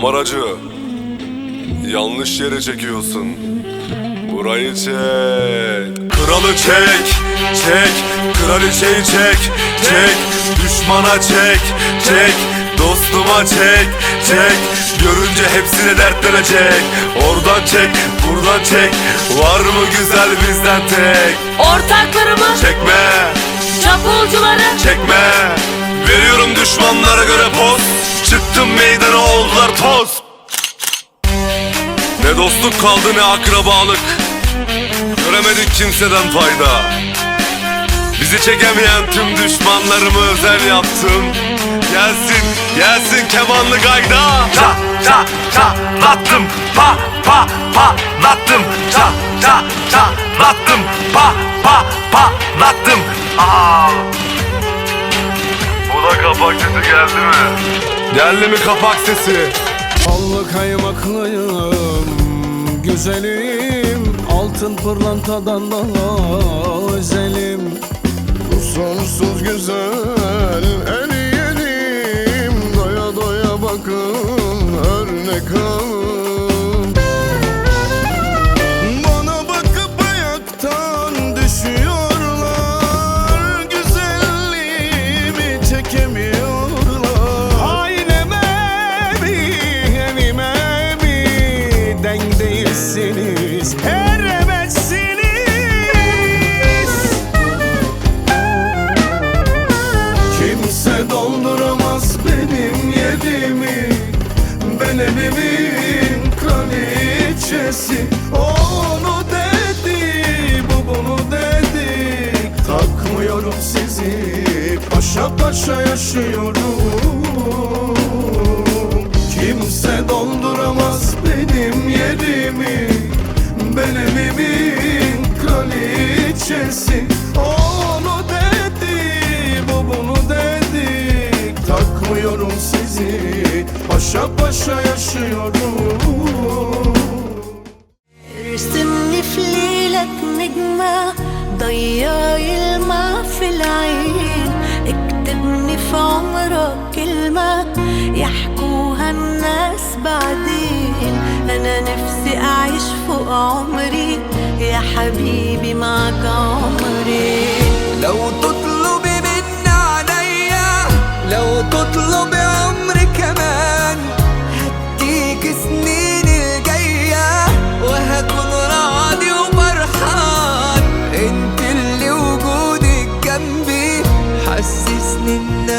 Kameracı, yanlış yere çekiyorsun. Burayı çek. Kralı çek, çek. Kraliçeyi çek, çek. Düşmana çek, çek. Dostuma çek, çek. Görünce hepsine dertlenecek. Oradan çek, buradan çek. Var mı güzel bizden tek? Ortaklarımı, Çekme, çapulcuları çekme. Veriyorum düşmanlara göre poz. Çıktım meydana oldular toz. Ne dostluk kaldı ne akrabalık. Göremedik kimseden fayda. Bizi çekemeyen tüm düşmanlarımı özel yaptım. Gelsin, gelsin kemanlı gayda. ça ça ça lattım pa pa pa lattım ça ça ça lattım pa pa pa lattım aa Bu da kapak geldi mi? Geldi mi kapak sesi? Ballı kaymaklıyım Güzelim Altın pırlantadan daha özelim Bu sonsuz güzel eriyelim değilsiniz eremezsiniz. Kimse dolduramaz benim yediğimi Ben evimin kraliçesi Onu dedi, bu bunu dedi. Takmıyorum sizi, paşa paşa yaşıyorum Sizi, paşa paşa yaşıyorum ارسمني في ليلك نجمة ضيعي الماء في العين اكتبني في عمرك كلمة يحكوها الناس بعدين أنا نفسي أعيش فوق عمري يا حبيبي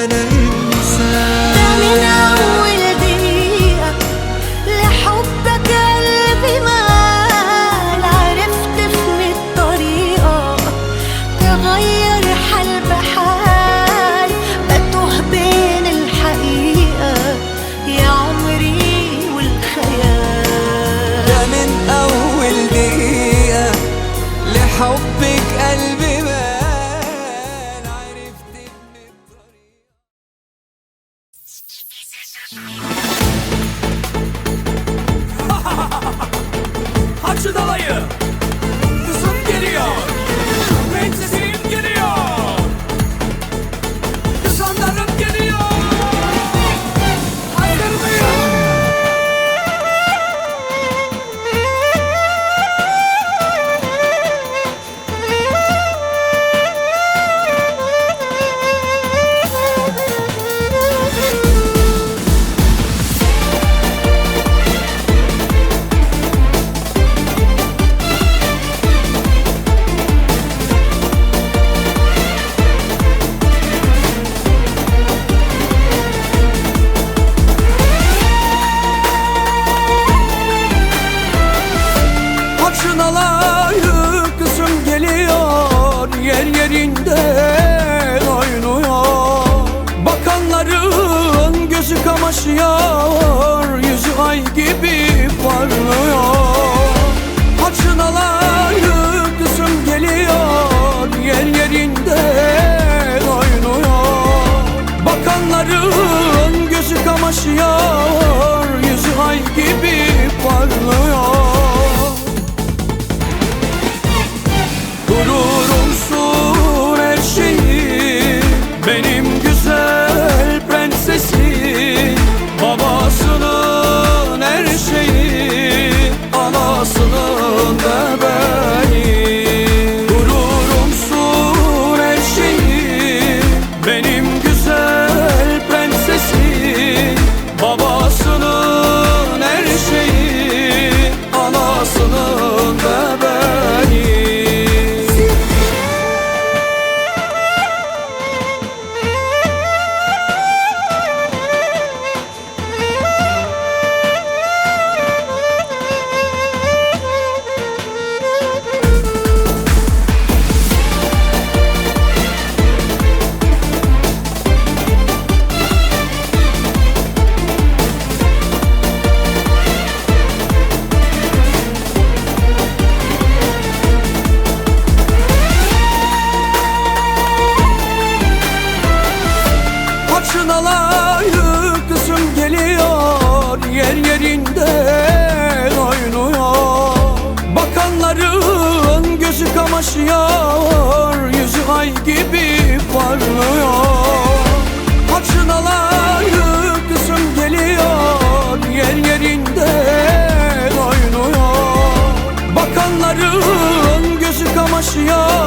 gönül Karın gözü kamaşıyor.